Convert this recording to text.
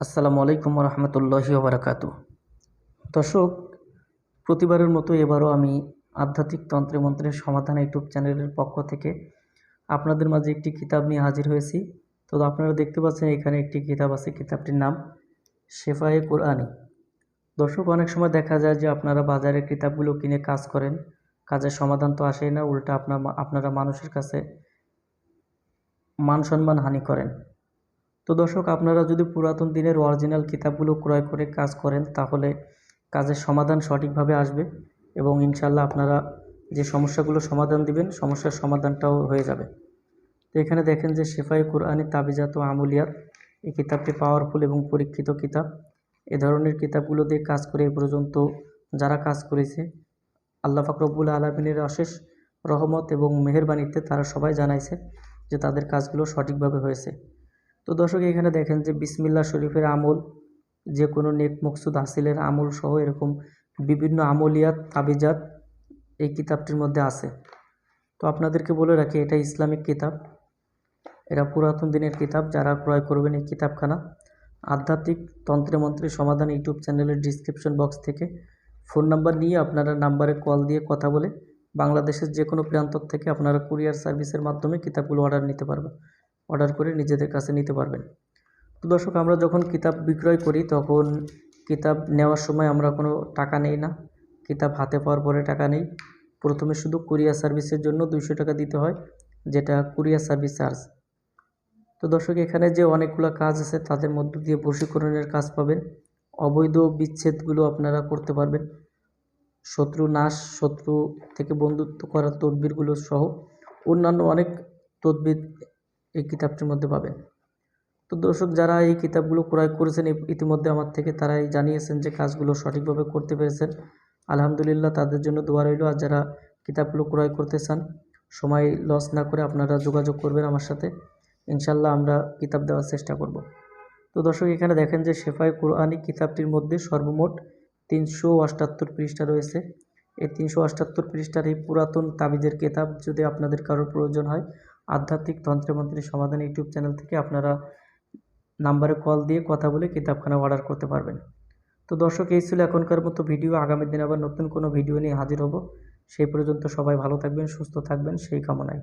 আসসালামু আলাইকুম রহমতুল্লাহি ওবরাকাত দর্শক, প্রতিবারের মতো এবারও আমি আধ্যাত্মিক তন্ত্রে মন্ত্রের সমাধান ইউটিউব চ্যানেলের পক্ষ থেকে আপনাদের মাঝে একটি কিতাব নিয়ে হাজির হয়েছি। তো আপনারা দেখতে পাচ্ছেন এখানে একটি কিতাব আছে, কিতাবটির নাম শেফায়ে কোরআনি। দর্শক, অনেক সময় দেখা যায় যে আপনারা বাজারে কিতাবগুলো কিনে কাজ করেন, কাজের সমাধান তো আসেই না, উল্টা আপনার আপনারা মানুষের কাছে মান সম্মান হানি করেন। তো দর্শক, আপনারা যদি পুরাতন দিনের অরিজিনাল কিতাবগুলো ক্রয় করে কাজ করেন, তাহলে কাজের সমাধান সঠিকভাবে আসবে এবং ইনশাল্লাহ আপনারা যে সমস্যাগুলো সমাধান দিবেন, সমস্যার সমাধানটাও হয়ে যাবে। তো এখানে দেখেন যে শেফাই কুরআনি তাবিজাত ও আমুলিয়াত, এই কিতাবটি পাওয়ারফুল এবং পরীক্ষিত কিতাব। এ ধরনের কিতাবগুলো দিয়ে কাজ করে এ পর্যন্ত যারা কাজ করেছে, আল্লাহ ফাকরবুল আলমিনের অশেষ রহমত এবং মেহেরবানিতে তারা সবাই জানাইছে যে তাদের কাজগুলো সঠিকভাবে হয়েছে। তো দর্শক, এখানে দেখেন যে বিসমিল্লা শরীফের আমল যে কোনো নেক মকসুদ হাসিলের আমল সহ এরকম বিভিন্ন আমলিয়াত, তাবিজাত এই কিতাবটির মধ্যে আছে। তো আপনাদেরকে বলে রাখি, এটা ইসলামিক কিতাব। এটা পুরাতন দিনের কিতাব, যারা ক্রয় করবেন এই কিতাবখানা। আধ্যাত্মিক তন্ত্রে মন্ত্রে সমাধান ইউটিউব চ্যানেলের ডিসক্রিপশন বক্স থেকে। ফোন নাম্বার নিয়ে আপনারা নাম্বারে কল দিয়ে কথা বলে বাংলাদেশের যে কোনো প্রান্তর থেকে আপনারা কুরিয়ার সার্ভিসের মাধ্যমে কিতাবগুলো অর্ডার নিতে পারবেন। অর্ডার করে নিজেদের কাছে নিতে পারবেন। তো দর্শক, আমরা যখন কিতাব বিক্রয় করি, তখন কিতাব নেওয়ার সময় আমরা কোনো টাকা নেই না। কিতাব হাতে পাওয়ার পরে টাকা নেই। প্রথমে শুধু কুরিয়ার সার্ভিসের জন্য দুইশো টাকা দিতে হয়, যেটা কুরিয়ার সার্ভিস চার্জ। তো দর্শক, এখানে যে অনেকগুলো কাজ আছে, তাদের মধ্য দিয়ে বশীকরণের কাজ পাবেন। অবৈধ বিচ্ছেদগুলো আপনারা করতে পারবেন। শত্রু নাশ, শত্রু থেকে বন্ধুত্ব করার তদবিরগুলো সহ অন্যান্য অনেক তদবির এই কিতাবটির মধ্যে পাবেন তো দর্শক, যারা এই কিতাবগুলো ক্রয় করেছেন ইতিমধ্যে আমার থেকে তারাই জানিয়েছেন যে কাজগুলো সঠিকভাবে করতে পেরেছেন। আলহামদুলিল্লাহ, তাদের জন্য দোয়া রইল। আর যারা কিতাবগুলো ক্রয় করতে চান, সময় লস না করে আপনারা যোগাযোগ করবেন আমার সাথে। ইনশাল্লাহ আমরা কিতাব দেওয়ার চেষ্টা করব। তো দর্শক, এখানে দেখেন যে শেফাই কোরআনী কিতাবটির মধ্যে সর্বমোট তিনশো অষ্টাত্তর পৃষ্ঠা রয়েছে। এই তিনশো অষ্টাত্তর পৃষ্ঠার এই পুরাতন তাবিজের কিতাব যদি আপনাদের কারোর প্রয়োজন হয় আধ্যাত্মিক তন্ত্রমন্ত্রের সমাধান ইউটিউব চ্যানেল থেকে আপনারা নাম্বারে কল দিয়ে কথা বলে কিতাবখানা অর্ডার করতে পারবেন। তো দর্শক, এই ছিল এখনকার মতো ভিডিও। আগামী দিন আবার নতুন কোনো ভিডিও নিয়ে হাজির হব। সেই পর্যন্ত সবাই ভালো থাকবেন, সুস্থ থাকবেন, সেই কামনায়।